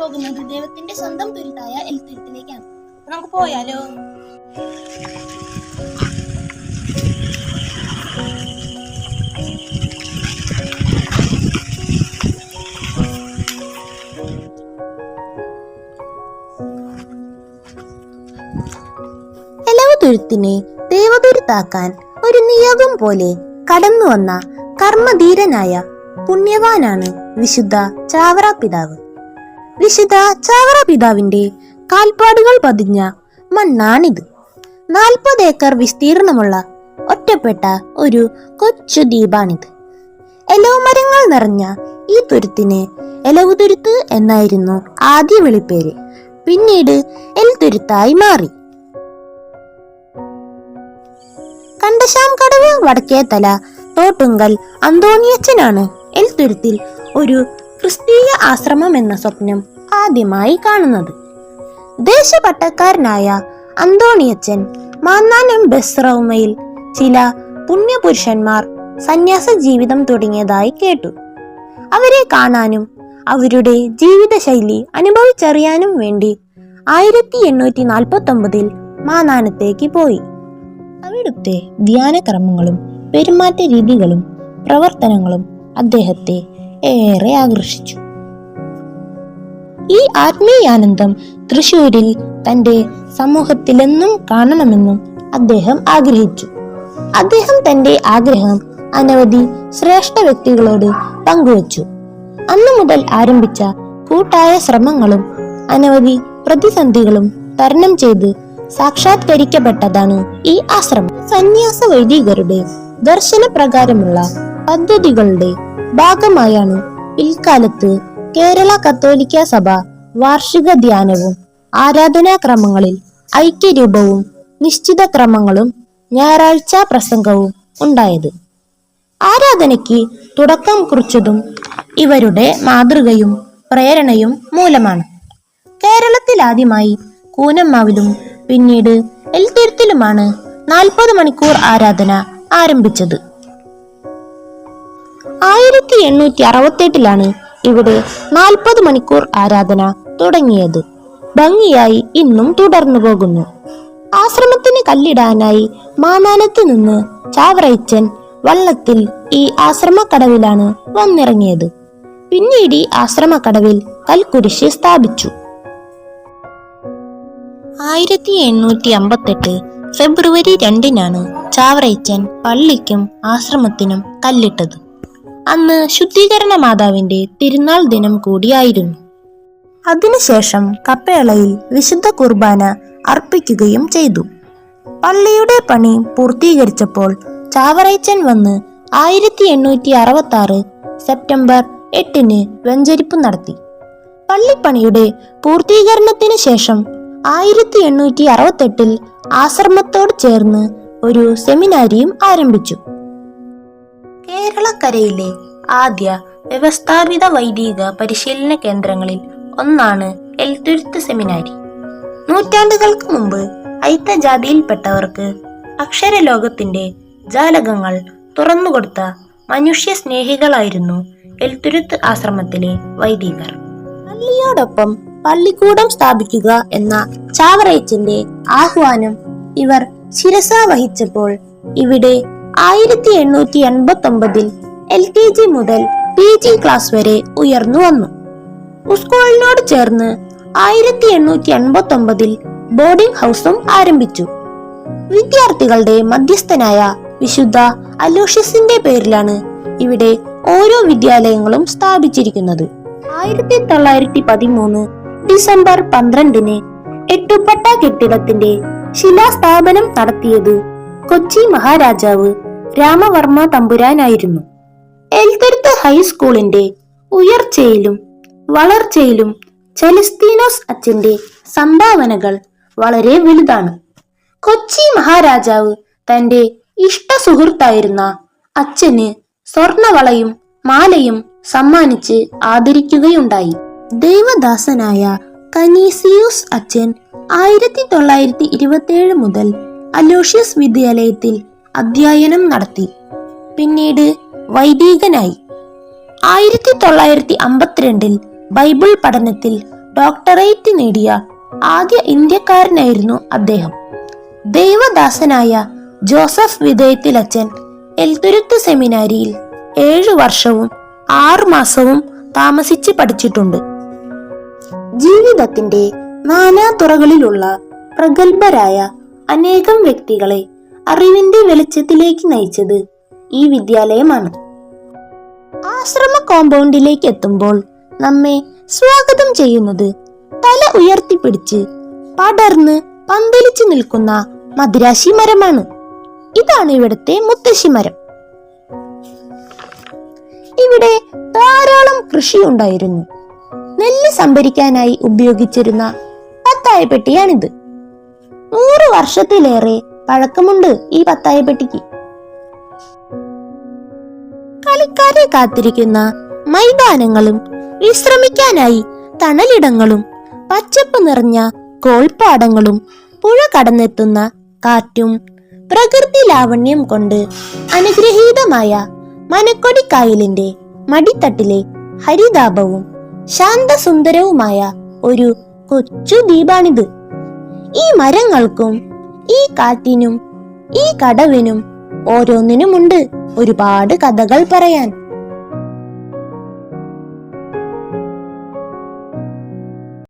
പോകുന്നത് ദൈവത്തിന്റെ സ്വന്തം തുരുത്തായ എൽത്തുരുത്തിലേക്കാണ് നമുക്ക് പോയാലോ? എലവ് തുരുത്തിനെ ദേവതുരുത്താക്കാൻ ഒരു നിയോഗം പോലെ കടന്നു വന്ന കർമ്മധീരനായ പുണ്യവാനാണ് വിശുദ്ധ ചാവറ പിതാവ്. വിശുദ്ധ ചാവറ പിതാവിന്റെ കാൽപ്പാടുകൾ പതിഞ്ഞ മണ്ണാണിത്. നാൽപ്പത് ഏക്കർ വിസ്തീർണമുള്ള ഒറ്റപ്പെട്ട ഒരു കൊച്ചു ദ്വീപാണിത്. എലവുമരങ്ങൾ നിറഞ്ഞ ഈ തുരുത്തിന് എലവുതുരുത്ത് എന്നായിരുന്നു ആദ്യ വിളിപ്പേര്. പിന്നീട് എൽ തുരുത്തായി മാറി. കണ്ടശാം കടവ് വടക്കേത്തല തോട്ടുങ്കൽ അന്തോണിയച്ചനാണ് എൽ തുരുത്തിൽ ഒരു ക്രിസ്തീയ ആശ്രമം എന്ന സ്വപ്നം ആദ്യമായി കാണുന്നത്. ദേശപട്ടക്കാരനായ അന്തോണിയച്ചൻ മാന്നാനം ബസ്റൗമയിൽ ചില പുണ്യപുരുഷന്മാർ സന്യാസ ജീവിതം തുടങ്ങിയതായി കേട്ടു. അവരെ കാണാനും അവരുടെ ജീവിതശൈലി അനുഭവിച്ചറിയാനും വേണ്ടി ആയിരത്തി എണ്ണൂറ്റി നാൽപ്പത്തി ഒമ്പതിൽ മാനാനത്തേക്ക് പോയി. അവിടുത്തെ ധ്യാനക്രമങ്ങളും പെരുമാറ്റ രീതികളും പ്രവർത്തനങ്ങളും അദ്ദേഹത്തെ ഏറെ ആകർഷിച്ചു. ഈ ആത്മീയാനന്ദം തൃശൂരിൽ തന്റെ സമൂഹത്തിലെന്നും കാണണമെന്നും അദ്ദേഹം ആഗ്രഹിച്ചു. അദ്ദേഹം തന്റെ ആഗ്രഹം അനവധി ശ്രേഷ്ഠ വ്യക്തികളോട് പങ്കുവച്ചു. അന്നു മുതൽ ആരംഭിച്ച കൂട്ടായ ശ്രമങ്ങളും അനവധി പ്രതിസന്ധികളും തരണം ചെയ്ത് സാക്ഷാത്കരിക്കപ്പെട്ടതാണ് ഈ ആശ്രമം. സന്യാസ വൈദികരുടെ ദർശന പ്രകാരമുള്ള പദ്ധതികളുടെ ഭാഗമായാണ് പിൽക്കാലത്ത് കേരള കത്തോലിക്ക സഭ വാർഷിക ധ്യാനവും ആരാധനാക്രമങ്ങളിൽ ഐക്യരൂപവും നിശ്ചിത ക്രമങ്ങളും ഞായറാഴ്ച പ്രസംഗവും ഉണ്ടായത്. ആരാധനയ്ക്ക് തുടക്കം കുറിച്ചതും ഇവരുടെ മാതൃകയും പ്രേരണയും മൂലമാണ്. കേരളത്തിൽ ആദ്യമായി കൂനമ്മാവിലും പിന്നീട് എൽത്തുരുത്തിലുമാണ് നാൽപ്പത് മണിക്കൂർ ആരാധന ആരംഭിച്ചത്. ആയിരത്തി എണ്ണൂറ്റി അറുപത്തെട്ടിലാണ് ഇവിടെ നാൽപ്പത് മണിക്കൂർ ആരാധന തുടങ്ങിയത്. ഭംഗിയായി ഇന്നും തുടർന്നു പോകുന്നു. ആശ്രമത്തിന് കല്ലിടാനായി മാനാനത്ത് നിന്ന് ചാവറയിച്ചൻ വള്ളത്തിൽ ഈ ആശ്രമക്കടവിലാണ് വന്നിറങ്ങിയത്. പിന്നീട് ഈ ആശ്രമക്കടവിൽ കൽക്കുരിശ് സ്ഥാപിച്ചു. ആയിരത്തി എണ്ണൂറ്റി അമ്പത്തെട്ട് ഫെബ്രുവരി രണ്ടിനാണ് ചാവറയിച്ചൻ പള്ളിക്കും ആശ്രമത്തിനും കല്ലിട്ടത്. അന്ന് ശുദ്ധീകരണ മാതാവിന്റെ തിരുനാൾ ദിനം കൂടിയായിരുന്നു. അതിനുശേഷം കപ്പേളയിൽ വിശുദ്ധ കുർബാന അർപ്പിക്കുകയും ചെയ്തു. പള്ളിയുടെ പണി പൂർത്തീകരിച്ചപ്പോൾ ചാവറൈച്ചൻ വന്ന് ആയിരത്തി എണ്ണൂറ്റി അറുപത്തി ആറ് സെപ്റ്റംബർ എട്ടിന് വെഞ്ചരിപ്പ് നടത്തി. പള്ളിപ്പണിയുടെ പൂർത്തീകരണത്തിന് ശേഷം ആയിരത്തി എണ്ണൂറ്റി അറുപത്തെട്ടിൽ ആശ്രമത്തോട് ചേർന്ന് ഒരു സെമിനാരിയും ആരംഭിച്ചു. കേരളക്കരയിലെ ആദ്യ വ്യവസ്ഥാപിത വൈദിക പരിശീലന കേന്ദ്രങ്ങളിൽ ഒന്നാണ് എൽത്തുരുത്ത് സെമിനാരി. നൂറ്റാണ്ടുകൾക്ക് മുമ്പ് ഐത്തജാതിയിൽപ്പെട്ടവർക്ക് അക്ഷരലോകത്തിന്റെ ജാലകങ്ങൾ തുറന്നുകൊടുത്ത മനുഷ്യ സ്നേഹികളായിരുന്നു എൽത്തുരുത്ത് ആശ്രമത്തിലെ വൈദികർ. പള്ളിയോടൊപ്പം പള്ളിക്കൂടം സ്ഥാപിക്കുക എന്ന ചാവറയച്ചന്റെ ആഹ്വാനം ഇവർ ശിരസ വഹിച്ചപ്പോൾ ഇവിടെ ആയിരത്തി എണ്ണൂറ്റി എൺപത്തി ഒമ്പതിൽ എൽ കെ ജി മുതൽ പി ജി ക്ലാസ് വരെ ഉയർന്നു വന്നു. സ്കൂളിനോട് ചേർന്ന് ആയിരത്തി എണ്ണൂറ്റി എൺപത്തി ഒമ്പതിൽ ബോർഡിംഗ് ഹൗസും ആരംഭിച്ചു. വിദ്യാർത്ഥികളുടെ മധ്യസ്ഥനായ വിശുദ്ധ അലോഷ്യസിന്റെ പേരിലാണ് ഇവിടെ ഓരോ വിദ്യാലയങ്ങളും സ്ഥാപിച്ചിരിക്കുന്നത്. ആയിരത്തി തൊള്ളായിരത്തി പതിമൂന്ന് ഡിസംബർ പന്ത്രണ്ടിന് എട്ടുപട്ട കെട്ടിടത്തിന്റെ ശിലാസ്ഥാപനം നടത്തിയത് കൊച്ചി മഹാരാജാവ് രാമവർമ്മ തമ്പുരാനായിരുന്നു. എൽത്തരുത്ത് ഹൈസ്കൂളിന്റെ ഉയർച്ചയിലും വളർച്ചയിലും ചെലിസ്തീനോസ് അച്ഛന്റെ സംഭാവനകൾ വളരെ വലുതാണ്. കൊച്ചി മഹാരാജാവ് തന്റെ ഇഷ്ട സുഹൃത്തായിരുന്ന അച്ഛന് സ്വർണവളയും മാലയും സമ്മാനിച്ച് ആദരിക്കുകയുണ്ടായി. ദൈവദാസനായ കനീസിയൂസ് അച്ഛൻ ആയിരത്തി തൊള്ളായിരത്തി ഇരുപത്തിയേഴ് മുതൽ അലോഷ്യസ് വിദ്യാലയത്തിൽ അധ്യയനം നടത്തി. പിന്നീട് വൈദികനായി. ആയിരത്തി തൊള്ളായിരത്തി അമ്പത്തിരണ്ടിൽ ബൈബിൾ പഠനത്തിൽ ഡോക്ടറേറ്റ് നേടിയ ആദ്യ ഇന്ത്യക്കാരനായിരുന്നു അദ്ദേഹം. ദൈവദാസനായ ജോസഫ് വിധേയത്തിലച്ചൻ എൽത്തുരുത്ത് സെമിനാരിയിൽ ഏഴു വർഷവും ആറു മാസവും താമസിച്ച് പഠിച്ചിട്ടുണ്ട്. ജീവിതത്തിന്റെ നാനാതുറകളിലുള്ള പ്രഗത്ഭരായ അനേകം വ്യക്തികളെ അറിവിന്റെ വെളിച്ചത്തിലേക്ക് നയിച്ചത് ഈ വിദ്യാലയമാണ്. ആശ്രമ കോമ്പൗണ്ടിലേക്ക് എത്തുമ്പോൾ നമ്മെ സ്വാഗതം ചെയ്യുന്നത് തല ഉയർത്തിപ്പിടിച്ച് പടർന്ന് പന്തലിച്ചു നിൽക്കുന്ന മദ്രാശി മരമാണ്. ഇതാണ് ഇവിടുത്തെ മുത്തശ്ശി മരം. ഇവിടെ ധാരാളം കൃഷി ഉണ്ടായിരുന്നു. നെല്ല് സംഭരിക്കാനായി ഉപയോഗിച്ചിരുന്ന പത്തായ പെട്ടിയാണിത് നൂറ് വർഷത്തിലേറെ പഴക്കമുണ്ട് ഈ പത്തായ പെട്ടിക്ക്. കളിക്കാരെ കാത്തിരിക്കുന്ന മൈതാനങ്ങളും വിശ്രമിക്കാനായി തണലിടങ്ങളും പച്ചപ്പ് നിറഞ്ഞ കോൾപ്പാടങ്ങളും പുഴ കടന്നെത്തുന്ന കാറ്റും പ്രകൃതി ലാവണ്യം കൊണ്ട് അനുഗ്രഹീതമായ മനക്കൊടിക്കായലിന്റെ മടിത്തട്ടിലെ ഹരിതാപവും ശാന്തസുന്ദരവുമായ ഒരു കൊച്ചു ദ്വീപാണിത്. ഈ മരങ്ങൾക്കും ഈ കാറ്റിനും ഈ കടവിനും ഓരോന്നിനുമുണ്ട് ഒരുപാട് കഥകൾ പറയാൻ.